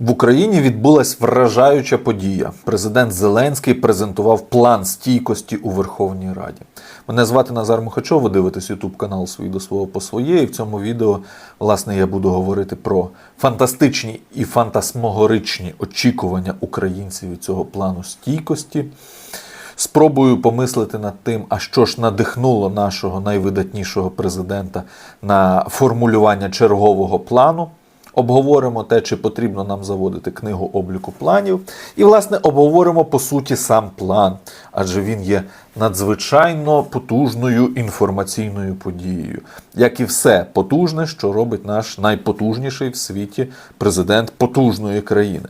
В Україні відбулась вражаюча подія. Президент Зеленський презентував план стійкості у Верховній Раді. Мене звати Назар Мухачов, ви дивитесь Ютуб канал «Свій до свого по своє. І в цьому відео, власне, я буду говорити про фантастичні і фантасмогоричні очікування українців від цього плану стійкості. Спробую помислити над тим, а що ж надихнуло нашого найвидатнішого президента на формулювання чергового плану. Обговоримо те, чи потрібно нам заводити книгу обліку планів, і, власне, обговоримо по суті сам план, адже він є надзвичайно потужною інформаційною подією, як і все потужне, що робить наш найпотужніший в світі президент потужної країни.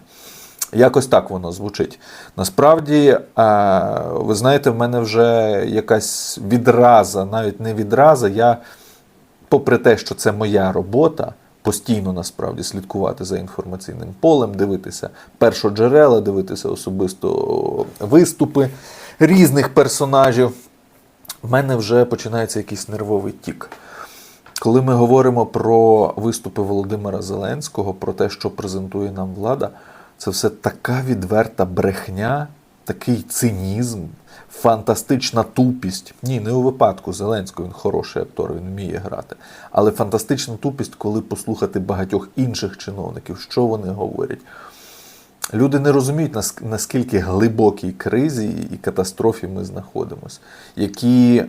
Якось так воно звучить. Насправді, ви знаєте, в мене вже якась відраза, навіть не відраза. Я, попри те, що це моя робота, постійно насправді слідкувати за інформаційним полем, дивитися першоджерела, дивитися особисто виступи різних персонажів. В мене вже починається якийсь нервовий тік. Коли ми говоримо про виступи Володимира Зеленського, про те, що презентує нам влада, це все така відверта брехня, такий цинізм, фантастична тупість. Ні, не у випадку Зеленського, він хороший актор, він вміє грати. Але фантастична тупість, коли послухати багатьох інших чиновників, що вони говорять. Люди не розуміють, нас- наскільки глибокій кризі і катастрофі ми знаходимося, які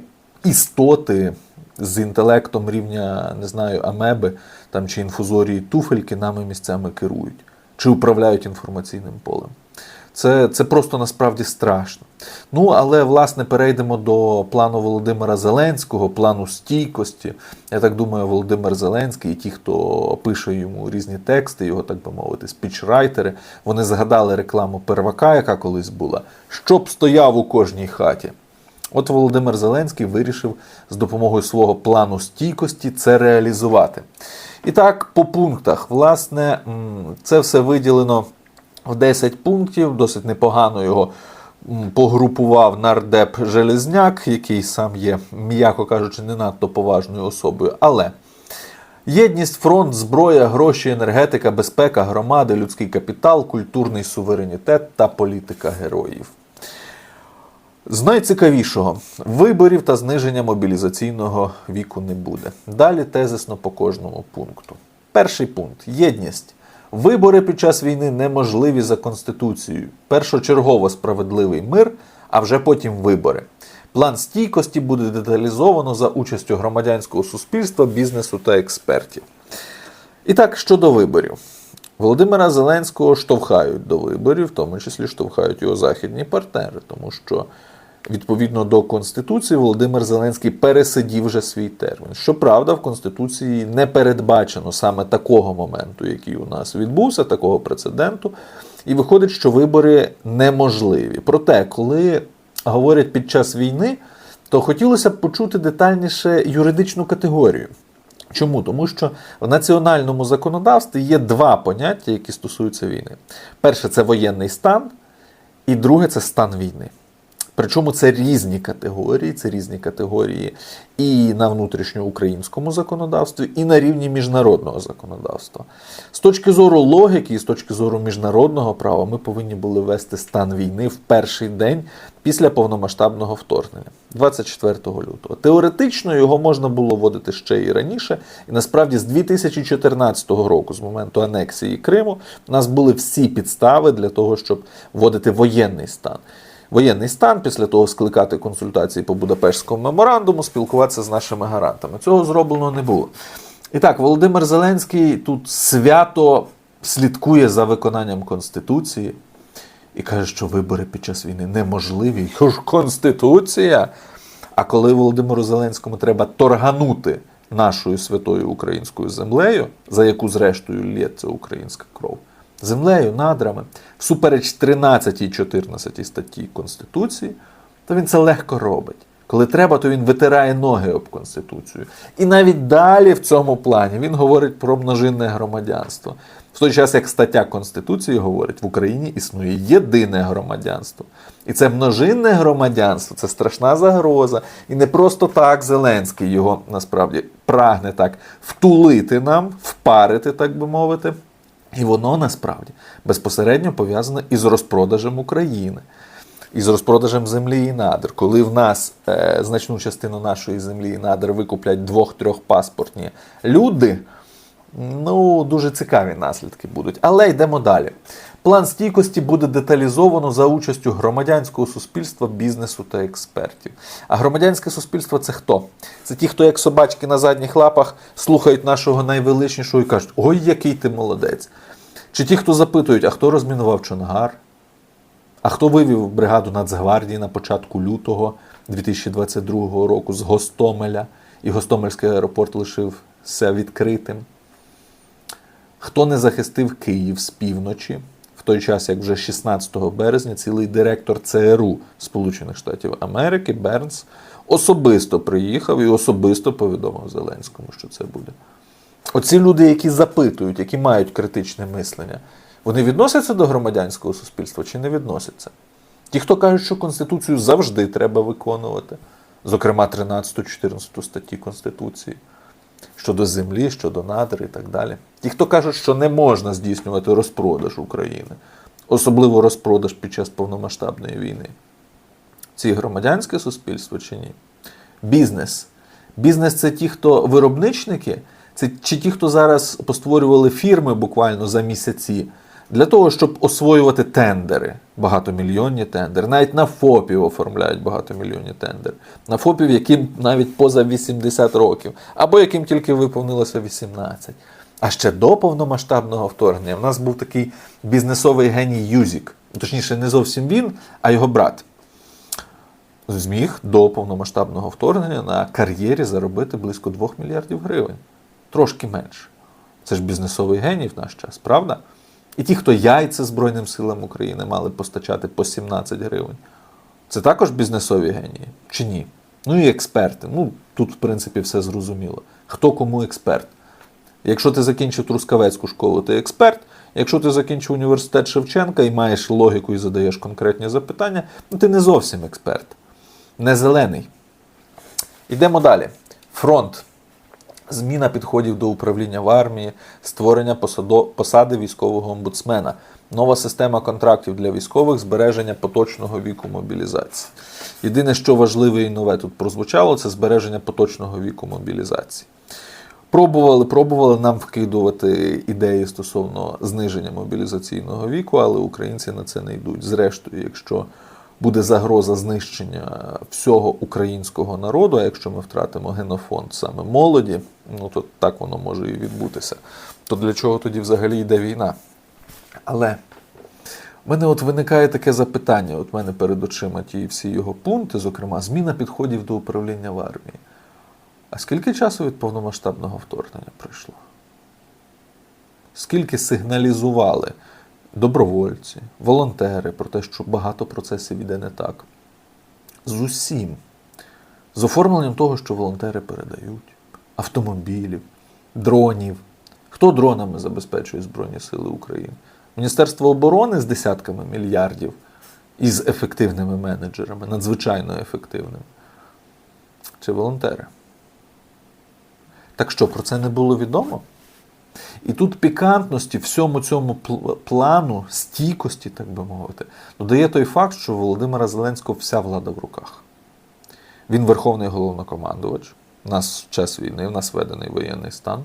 істоти з інтелектом рівня, не знаю, амеби там, чи інфузорії туфельки нами місцями керують, чи управляють інформаційним полем. Це, це просто насправді страшно. Ну, але власне перейдемо до плану Володимира Зеленського, плану стійкості. Я так думаю, Володимир Зеленський і ті, хто пише йому різні тексти, його, так би мовити, спічрайтери, вони згадали рекламу первака, яка колись була, щоб стояв у кожній хаті. От Володимир Зеленський вирішив з допомогою свого плану стійкості це реалізувати. І так, по пунктах, власне, це все виділено в 10 пунктів. Досить непогано його погрупував нардеп Железняк, який сам є, м'яко кажучи, не надто поважною особою. Але єдність, фронт, зброя, гроші, енергетика, безпека, громади, людський капітал, культурний суверенітет та політика героїв. З найцікавішого виборів та зниження мобілізаційного віку не буде. Далі тезисно по кожному пункту. Перший пункт єдність. Вибори під час війни неможливі за Конституцією. Першочергово справедливий мир, а вже потім вибори. План стійкості буде деталізовано за участю громадянського суспільства, бізнесу та експертів. І так, щодо виборів. Володимира Зеленського штовхають до виборів, в тому числі штовхають його західні партнери, тому що відповідно до Конституції Володимир Зеленський пересидів вже свій термін. Щоправда, в Конституції не передбачено саме такого моменту, який у нас відбувся, такого прецеденту. І виходить, що вибори неможливі. Проте, коли говорять під час війни, то хотілося б почути детальніше юридичну категорію. Чому? Тому що в національному законодавстві є два поняття, які стосуються війни. Перше це воєнний стан, і друге це стан війни. Причому це різні категорії, це різні категорії і на внутрішньоукраїнському законодавстві, і на рівні міжнародного законодавства. З точки зору логіки і з точки зору міжнародного права, ми повинні були ввести стан війни в перший день після повномасштабного вторгнення, 24 лютого. Теоретично його можна було вводити ще і раніше, і насправді з 2014 року, з моменту анексії Криму, у нас були всі підстави для того, щоб вводити воєнний стан воєнний стан, після того скликати консультації по Будапештському меморандуму, спілкуватися з нашими гарантами. Цього зроблено не було. І так, Володимир Зеленський тут свято слідкує за виконанням Конституції і каже, що вибори під час війни неможливі. Що ж Конституція? А коли Володимиру Зеленському треба торганути нашою святою українською землею, за яку зрештою лється українська кров, землею, надрами, всупереч 13 і 14 статті Конституції, то він це легко робить. Коли треба, то він витирає ноги об Конституцію. І навіть далі в цьому плані він говорить про множинне громадянство. В той час, як стаття Конституції говорить, в Україні існує єдине громадянство. І це множинне громадянство, це страшна загроза. І не просто так Зеленський його насправді прагне так втулити нам, впарити, так би мовити І воно насправді безпосередньо пов'язане із розпродажем України, із розпродажем землі і надр. Коли в нас е, значну частину нашої землі і надр викуплять двох-трьох паспортні люди, ну дуже цікаві наслідки будуть. Але йдемо далі. План стійкості буде деталізовано за участю громадянського суспільства, бізнесу та експертів. А громадянське суспільство це хто? Це ті, хто як собачки на задніх лапах слухають нашого найвеличнішого і кажуть: Ой, який ти молодець. Чи ті, хто запитують, а хто розмінував Чонгар? А хто вивів бригаду Нацгвардії на початку лютого 2022 року з Гостомеля, і Гостомельський аеропорт лишився відкритим? Хто не захистив Київ з півночі, в той час, як вже 16 березня цілий директор ЦРУ Сполучених Штатів Америки Бернс особисто приїхав і особисто повідомив Зеленському, що це буде. Оці люди, які запитують, які мають критичне мислення, вони відносяться до громадянського суспільства чи не відносяться? Ті, хто кажуть, що Конституцію завжди треба виконувати, зокрема 13-14 статті Конституції, щодо землі, щодо надр і так далі. Ті, хто кажуть, що не можна здійснювати розпродаж України, особливо розпродаж під час повномасштабної війни. Ці громадянське суспільство чи ні? Бізнес. Бізнес це ті, хто виробничники, це чи ті, хто зараз постворювали фірми буквально за місяці, для того, щоб освоювати тендери, багатомільйонні тендери. Навіть на ФОПів оформляють багатомільйонні тендери. На ФОПів, яким навіть поза 80 років, або яким тільки виповнилося 18. А ще до повномасштабного вторгнення в нас був такий бізнесовий геній Юзік. Точніше, не зовсім він, а його брат. Зміг до повномасштабного вторгнення на кар'єрі заробити близько 2 мільярдів гривень. Трошки менше. Це ж бізнесовий геній в наш час, правда? І ті, хто яйця Збройним силам України мали постачати по 17 гривень. Це також бізнесові генії чи ні? Ну і експерти. Ну, тут, в принципі, все зрозуміло. Хто кому експерт? Якщо ти закінчив Трускавецьку школу, ти експерт. Якщо ти закінчив університет Шевченка і маєш логіку і задаєш конкретні запитання, ну ти не зовсім експерт. Не зелений. Йдемо далі. Фронт. Зміна підходів до управління в армії, створення посади військового омбудсмена, нова система контрактів для військових, збереження поточного віку мобілізації. Єдине, що важливе і нове тут прозвучало, це збереження поточного віку мобілізації. Пробували, пробували нам вкидувати ідеї стосовно зниження мобілізаційного віку, але українці на це не йдуть. Зрештою, якщо буде загроза знищення всього українського народу, а якщо ми втратимо генофонд саме молоді, ну то так воно може і відбутися. То для чого тоді взагалі йде війна? Але в мене от виникає таке запитання: от мене перед очима ті всі його пункти, зокрема, зміна підходів до управління в армії. А скільки часу від повномасштабного вторгнення пройшло? Скільки сигналізували добровольці, волонтери про те, що багато процесів іде не так? З усім. З оформленням того, що волонтери передають, автомобілів, дронів. Хто дронами забезпечує Збройні Сили України? Міністерство оборони з десятками мільярдів і з ефективними менеджерами, надзвичайно ефективними. Чи волонтери? Так що про це не було відомо? І тут пікантності всьому цьому плану, стійкості, так би мовити, додає той факт, що Володимира Зеленського вся влада в руках. Він верховний головнокомандувач. У нас час війни, в нас введений воєнний стан.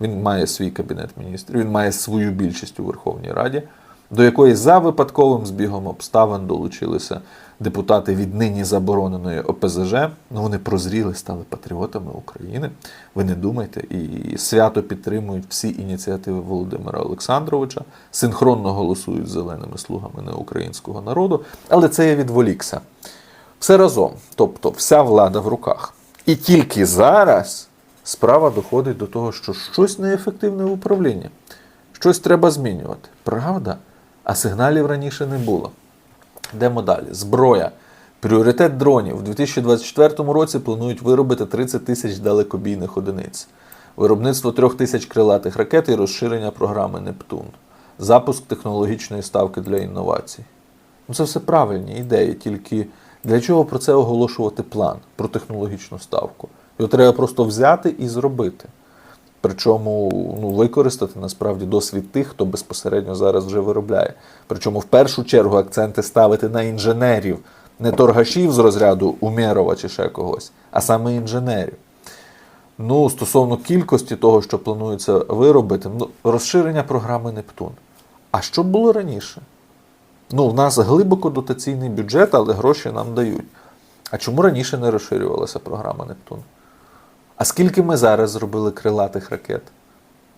Він має свій кабінет міністрів, він має свою більшість у Верховній Раді, до якої за випадковим збігом обставин долучилися депутати від нині забороненої ОПЗЖ. Ну вони прозріли, стали патріотами України. Ви не думайте, і свято підтримують всі ініціативи Володимира Олександровича, синхронно голосують зеленими слугами неукраїнського народу, але це я відволікся. Все разом, тобто вся влада в руках. І тільки зараз справа доходить до того, що щось неефективне в управлінні, щось треба змінювати. Правда? А сигналів раніше не було. Йдемо далі. Зброя. Пріоритет дронів. У 2024 році планують виробити 30 тисяч далекобійних одиниць, виробництво 3 тисяч крилатих ракет і розширення програми Нептун, запуск технологічної ставки для інновацій. Ну, це все правильні ідеї, тільки для чого про це оголошувати план про технологічну ставку? Його треба просто взяти і зробити. Причому ну, використати насправді досвід тих, хто безпосередньо зараз вже виробляє. Причому в першу чергу акценти ставити на інженерів, не торгашів з розряду Умєрова чи ще когось, а саме інженерів. Ну, стосовно кількості того, що планується виробити, ну, розширення програми Нептун. А що було раніше? Ну, в нас глибоко дотаційний бюджет, але гроші нам дають. А чому раніше не розширювалася програма Нептун? А скільки ми зараз зробили крилатих ракет?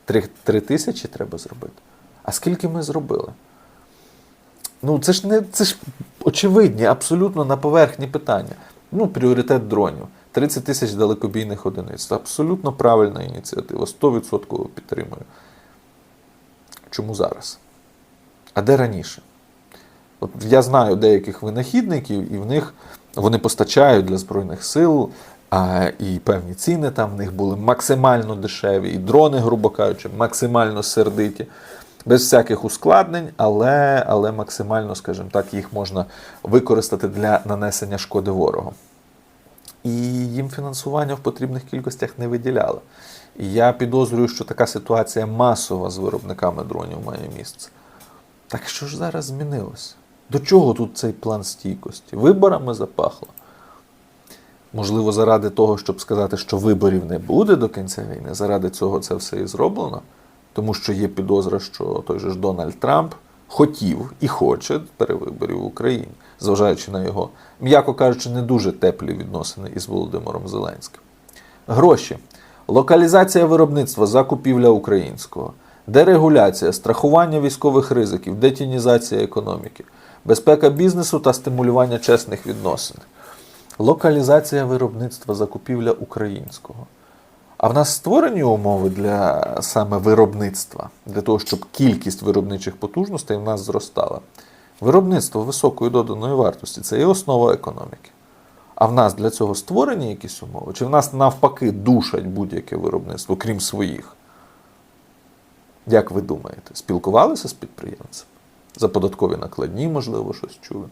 Три, три тисячі треба зробити. А скільки ми зробили? Ну, це ж не це ж очевидні, абсолютно на поверхні питання. Ну, пріоритет дронів. 30 тисяч далекобійних одиниць. Це абсолютно правильна ініціатива. 100% підтримую. Чому зараз? А де раніше? От я знаю деяких винахідників, і в них вони постачають для Збройних сил, а, і певні ціни там в них були максимально дешеві, і дрони, грубо кажучи, максимально сердиті, без всяких ускладнень, але, але максимально, скажімо так, їх можна використати для нанесення шкоди ворогу. І їм фінансування в потрібних кількостях не виділяли. І я підозрюю, що така ситуація масова з виробниками дронів має місце. Так що ж зараз змінилося? До чого тут цей план стійкості? Виборами запахло. Можливо, заради того, щоб сказати, що виборів не буде до кінця війни, заради цього це все і зроблено. Тому що є підозра, що той же ж Дональд Трамп хотів і хоче перевиборів в Україні, зважаючи на його, м'яко кажучи, не дуже теплі відносини із Володимиром Зеленським. Гроші, локалізація виробництва, закупівля українського, дерегуляція, страхування військових ризиків, детінізація економіки, безпека бізнесу та стимулювання чесних відносин. Локалізація виробництва, закупівля українського. А в нас створені умови для саме виробництва, для того, щоб кількість виробничих потужностей в нас зростала. Виробництво високої доданої вартості це є основа економіки. А в нас для цього створені якісь умови? Чи в нас навпаки душать будь-яке виробництво, крім своїх? Як ви думаєте, спілкувалися з підприємцями? За податкові накладні, можливо, щось чули.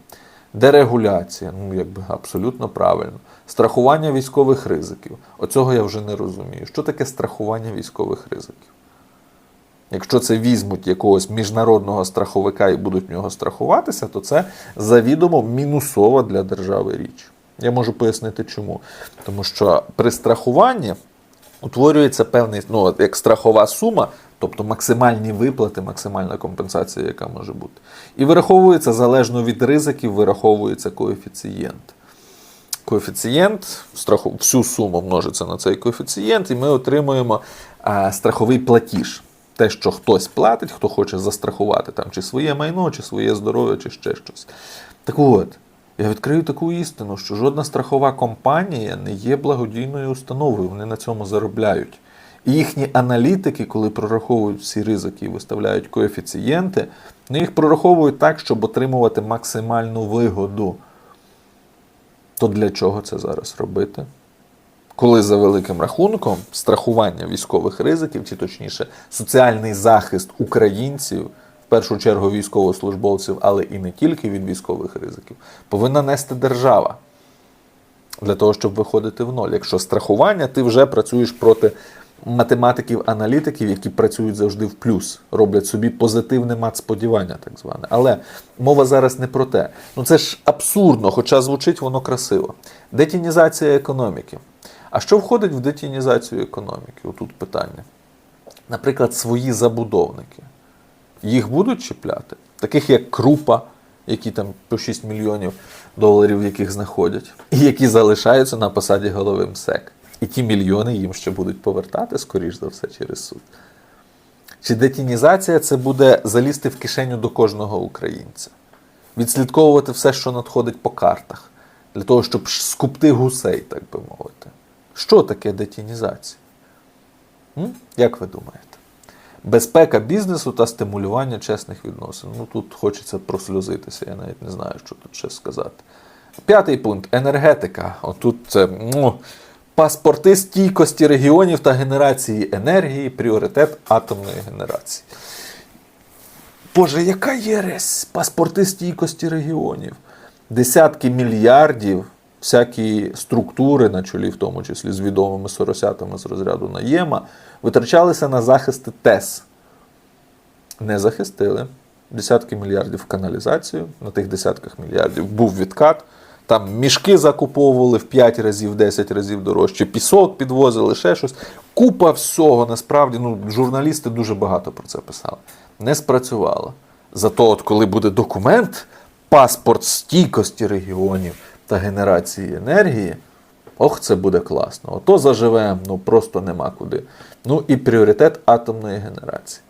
Дерегуляція, ну якби абсолютно правильно. Страхування військових ризиків. Оцього я вже не розумію. Що таке страхування військових ризиків? Якщо це візьмуть якогось міжнародного страховика і будуть в нього страхуватися, то це завідомо мінусова для держави річ. Я можу пояснити чому. Тому що при страхуванні утворюється певний, ну, як страхова сума, тобто максимальні виплати, максимальна компенсація, яка може бути. І вираховується залежно від ризиків, вираховується коефіцієнт. Коефіцієнт, страху, всю суму множиться на цей коефіцієнт, і ми отримуємо а, страховий платіж. Те, що хтось платить, хто хоче застрахувати там, чи своє майно, чи своє здоров'я, чи ще щось. Так от, я відкрию таку істину, що жодна страхова компанія не є благодійною установою, вони на цьому заробляють. І їхні аналітики, коли прораховують всі ризики і виставляють коефіцієнти, вони їх прораховують так, щоб отримувати максимальну вигоду. То для чого це зараз робити? Коли за великим рахунком страхування військових ризиків, чи точніше, соціальний захист українців, в першу чергу військовослужбовців, але і не тільки від військових ризиків, повинна нести держава для того, щоб виходити в ноль. Якщо страхування, ти вже працюєш проти математиків-аналітиків, які працюють завжди в плюс, роблять собі позитивне мат-сподівання, так зване. Але мова зараз не про те. Ну це ж абсурдно, хоча звучить воно красиво. Детінізація економіки. А що входить в детінізацію економіки? Отут питання. Наприклад, свої забудовники. Їх будуть чіпляти, таких як Крупа, які там по 6 мільйонів доларів яких знаходять, і які залишаються на посаді голови МСЕК. І ті мільйони їм ще будуть повертати, скоріш за все, через суд. Чи детінізація це буде залізти в кишеню до кожного українця, відслідковувати все, що надходить по картах, для того, щоб скупти гусей, так би мовити. Що таке детінізація? М? Як ви думаєте? Безпека бізнесу та стимулювання чесних відносин. Ну тут хочеться прослюзитися, я навіть не знаю, що тут ще сказати. П'ятий пункт енергетика. Отут це ну, паспорти стійкості регіонів та генерації енергії, пріоритет атомної генерації. Боже, яка єресь? Паспорти стійкості регіонів. Десятки мільярдів всякі структури, на чолі, в тому числі з відомими соросятами з розряду Наєма, витрачалися на захисти ТЕС. Не захистили. Десятки мільярдів каналізацію. На тих десятках мільярдів був відкат. Там мішки закуповували в 5 разів, 10 разів дорожче, пісок підвозили, ще щось. Купа всього насправді. Ну, журналісти дуже багато про це писали. Не спрацювало. Зато, от коли буде документ, паспорт стійкості регіонів та генерації енергії, ох, це буде класно. Ото заживемо, ну просто нема куди. Ну і пріоритет атомної генерації.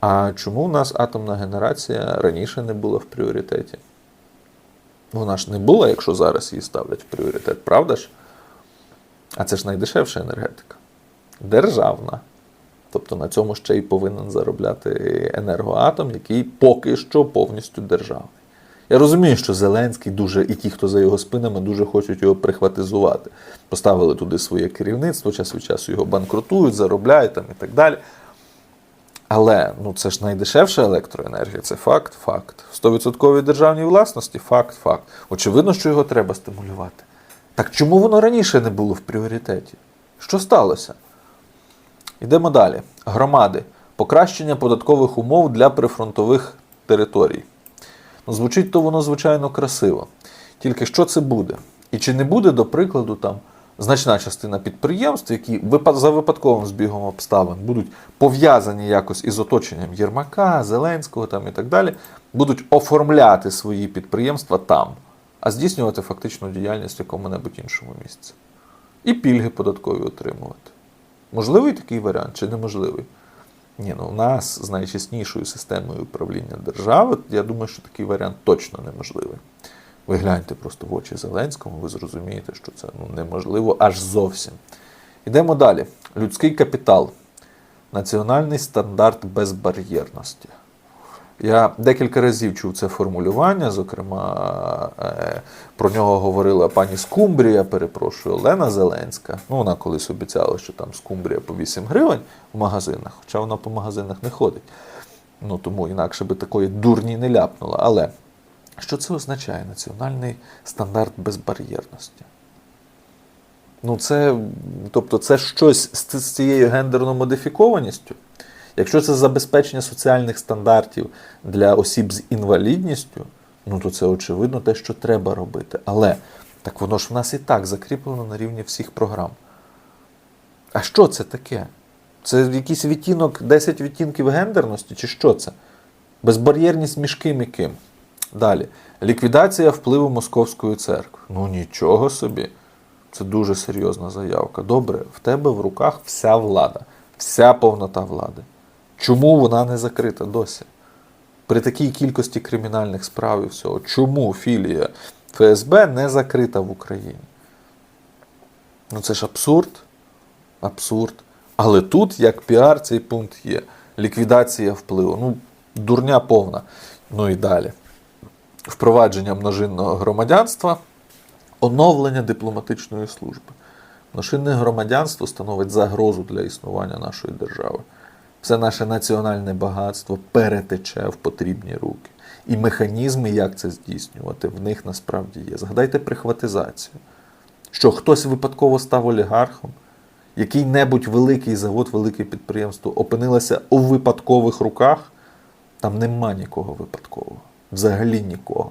А чому у нас атомна генерація раніше не була в пріоритеті? Вона ж не була, якщо зараз її ставлять в пріоритет, правда ж? А це ж найдешевша енергетика. Державна. Тобто на цьому ще й повинен заробляти енергоатом, який поки що повністю державний. Я розумію, що Зеленський дуже, і ті, хто за його спинами, дуже хочуть його прихватизувати. Поставили туди своє керівництво, час від часу його банкрутують, заробляють там і так далі. Але ну це ж найдешевша електроенергія, це факт, факт. В 100% державній власності факт, факт. Очевидно, що його треба стимулювати. Так чому воно раніше не було в пріоритеті? Що сталося? Йдемо далі. Громади. Покращення податкових умов для прифронтових територій. Ну, звучить то воно, звичайно, красиво. Тільки що це буде? І чи не буде, до прикладу, там значна частина підприємств, які за випадковим збігом обставин будуть пов'язані якось із оточенням Єрмака, Зеленського там, і так далі, будуть оформляти свої підприємства там, а здійснювати фактичну діяльність в якому-небудь іншому місці. І пільги податкові отримувати. Можливий такий варіант чи неможливий? Ні, ну у нас з найчеснішою системою управління держави, я думаю, що такий варіант точно неможливий. Ви гляньте просто в очі Зеленському, ви зрозумієте, що це ну, неможливо аж зовсім. Йдемо далі. Людський капітал. Національний стандарт безбар'єрності. Я декілька разів чув це формулювання, зокрема, е, про нього говорила пані Скумбрія, перепрошую, Олена Зеленська. Ну, вона колись обіцяла, що там Скумбрія по 8 гривень в магазинах, хоча вона по магазинах не ходить. Ну, тому інакше би такої дурні не ляпнула. Але що це означає національний стандарт безбар'єрності? Ну, це, тобто, це щось з, цією гендерною модифікованістю. Якщо це забезпечення соціальних стандартів для осіб з інвалідністю, ну то це очевидно те, що треба робити. Але так воно ж в нас і так закріплено на рівні всіх програм. А що це таке? Це якийсь відтінок, 10 відтінків гендерності, чи що це? Безбар'єрність між ким і ким. Далі. Ліквідація впливу Московської церкви. Ну нічого собі. Це дуже серйозна заявка. Добре, в тебе в руках вся влада, вся повнота влади. Чому вона не закрита досі? При такій кількості кримінальних справ і всього, чому філія ФСБ не закрита в Україні? Ну це ж абсурд. Абсурд. Але тут, як піар, цей пункт є. Ліквідація впливу. Ну, дурня повна. Ну і далі. Впровадження множинного громадянства, оновлення дипломатичної служби. Множинне громадянство становить загрозу для існування нашої держави. Все наше національне багатство перетече в потрібні руки. І механізми, як це здійснювати, в них насправді є. Згадайте прихватизацію. Що хтось випадково став олігархом, який-небудь великий завод, велике підприємство опинилося у випадкових руках, там нема нікого випадкового. Взагалі нікого.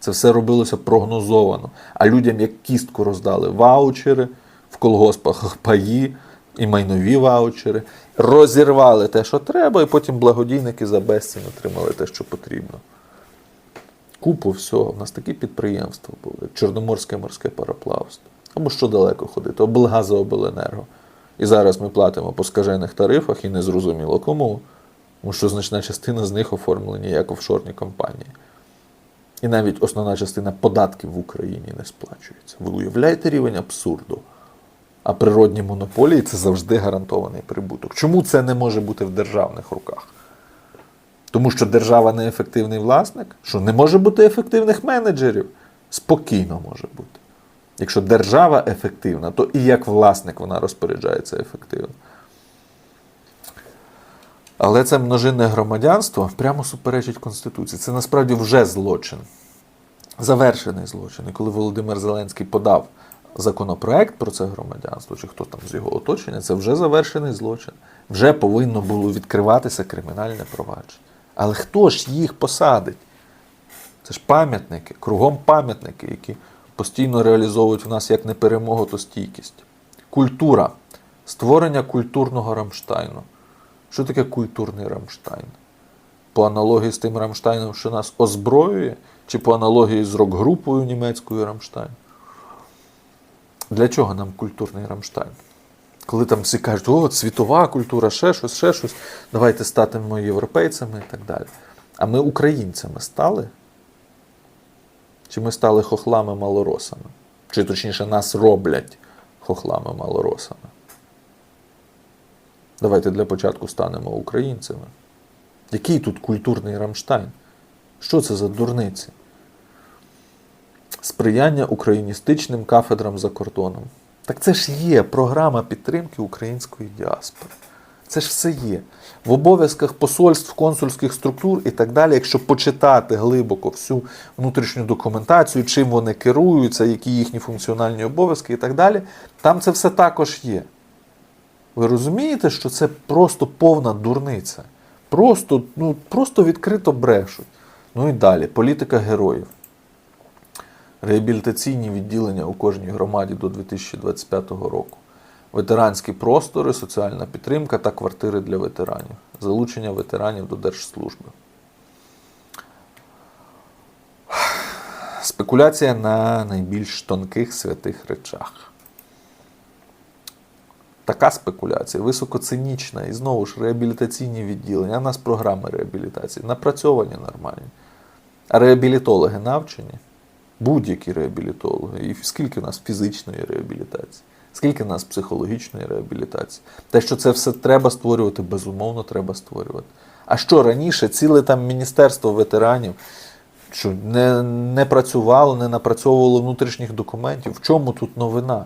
Це все робилося прогнозовано. А людям як кістку роздали ваучери в колгоспах паї і майнові ваучери, розірвали те, що треба, і потім благодійники за безцінь отримали те, що потрібно. Купу всього. У нас такі підприємства були, Чорноморське морське пароплавство. Або що далеко ходити, облгазообленерго. І зараз ми платимо по скажених тарифах і незрозуміло кому. Тому що значна частина з них оформлені як офшорні компанії. І навіть основна частина податків в Україні не сплачується. Ви уявляєте рівень абсурду? А природні монополії це завжди гарантований прибуток. Чому це не може бути в державних руках? Тому що держава не ефективний власник, що не може бути ефективних менеджерів. Спокійно може бути. Якщо держава ефективна, то і як власник вона розпоряджається ефективно. Але це множинне громадянство прямо суперечить Конституції. Це насправді вже злочин. завершений злочин. І коли Володимир Зеленський подав законопроект про це громадянство, чи хто там з його оточення, це вже завершений злочин. Вже повинно було відкриватися кримінальне провадження. Але хто ж їх посадить? Це ж пам'ятники, кругом пам'ятники, які постійно реалізовують в нас як не перемогу, то стійкість. Культура. Створення культурного Рамштайну. Що таке культурний Рамштайн? По аналогії з тим Рамштайном, що нас озброює, чи по аналогії з рок-групою німецькою Рамштайн? Для чого нам культурний Рамштайн? Коли там всі кажуть, о, світова культура, ще щось, ще щось, давайте статимо європейцями і так далі. А ми українцями стали? Чи ми стали хохлами малоросами? Чи точніше, нас роблять хохлами малоросами? Давайте для початку станемо українцями. Який тут культурний Рамштайн? Що це за дурниці? Сприяння україністичним кафедрам за кордоном. Так це ж є програма підтримки української діаспори. Це ж все є. В обов'язках посольств, консульських структур і так далі, якщо почитати глибоко всю внутрішню документацію, чим вони керуються, які їхні функціональні обов'язки і так далі, там це все також є. Ви розумієте, що це просто повна дурниця. Просто, ну, просто відкрито брешуть. Ну і далі, політика героїв. Реабілітаційні відділення у кожній громаді до 2025 року. Ветеранські простори, соціальна підтримка та квартири для ветеранів. Залучення ветеранів до держслужби. Спекуляція на найбільш тонких святих речах. Така спекуляція високоцинічна і знову ж реабілітаційні відділення. А нас програми реабілітації напрацьовані нормальні. А реабілітологи навчені, будь-які реабілітологи. І скільки в нас фізичної реабілітації, скільки в нас психологічної реабілітації. Те, що це все треба створювати, безумовно, треба створювати. А що раніше ціле там Міністерство ветеранів що не, не працювало, не напрацьовувало внутрішніх документів. В чому тут новина?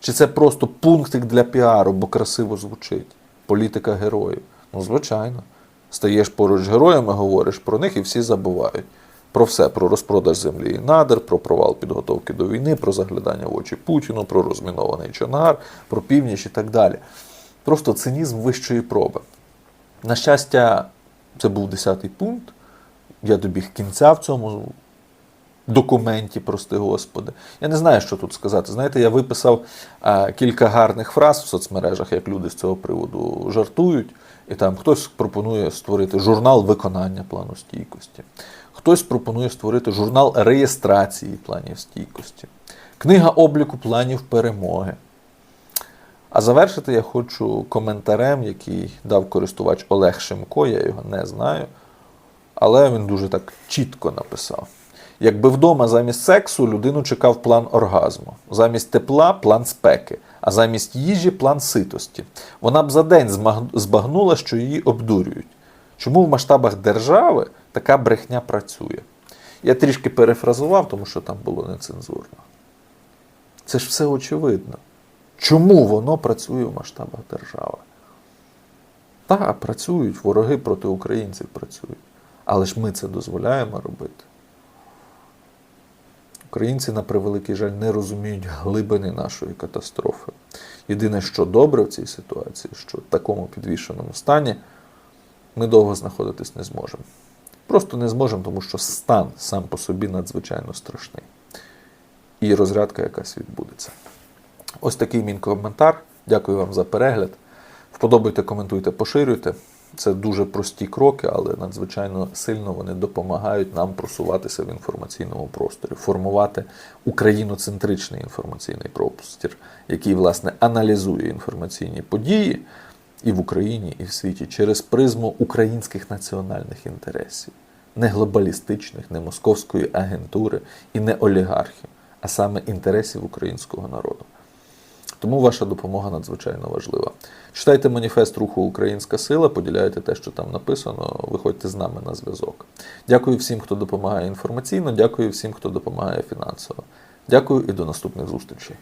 Чи це просто пунктик для піару, бо красиво звучить? Політика героїв. Ну, звичайно. Стаєш поруч з героями, говориш про них і всі забувають. Про все, про розпродаж землі і надр, про провал підготовки до війни, про заглядання в очі Путіну, про розмінований Чонгар, про північ і так далі. Просто цинізм вищої проби. На щастя, це був 10-й пункт. Я добіг кінця в цьому документі, прости Господи. Я не знаю, що тут сказати. Знаєте, я виписав кілька гарних фраз в соцмережах, як люди з цього приводу жартують. І там хтось пропонує створити журнал виконання плану стійкості, хтось пропонує створити журнал реєстрації планів стійкості, книга обліку планів перемоги. А завершити я хочу коментарем, який дав користувач Олег Шимко, я його не знаю, але він дуже так чітко написав. Якби вдома замість сексу людину чекав план оргазму, замість тепла план спеки, а замість їжі план ситості. Вона б за день збагнула, що її обдурюють. Чому в масштабах держави така брехня працює? Я трішки перефразував, тому що там було нецензурно. Це ж все очевидно. Чому воно працює в масштабах держави? Так, працюють, вороги проти українців працюють. Але ж ми це дозволяємо робити. Українці, на превеликий жаль, не розуміють глибини нашої катастрофи. Єдине, що добре в цій ситуації, що в такому підвішеному стані ми довго знаходитись не зможемо. Просто не зможемо, тому що стан сам по собі надзвичайно страшний. І розрядка якась відбудеться. Ось такий мій коментар. Дякую вам за перегляд. Вподобайте, коментуйте, поширюйте. Це дуже прості кроки, але надзвичайно сильно вони допомагають нам просуватися в інформаційному просторі, формувати україноцентричний інформаційний простір, який, власне, аналізує інформаційні події і в Україні, і в світі через призму українських національних інтересів, не глобалістичних, не московської агентури і не олігархів, а саме інтересів українського народу. Тому ваша допомога надзвичайно важлива. Читайте маніфест руху Українська сила, поділяйте те, що там написано, виходьте з нами на зв'язок. Дякую всім, хто допомагає інформаційно, дякую всім, хто допомагає фінансово. Дякую і до наступних зустрічей.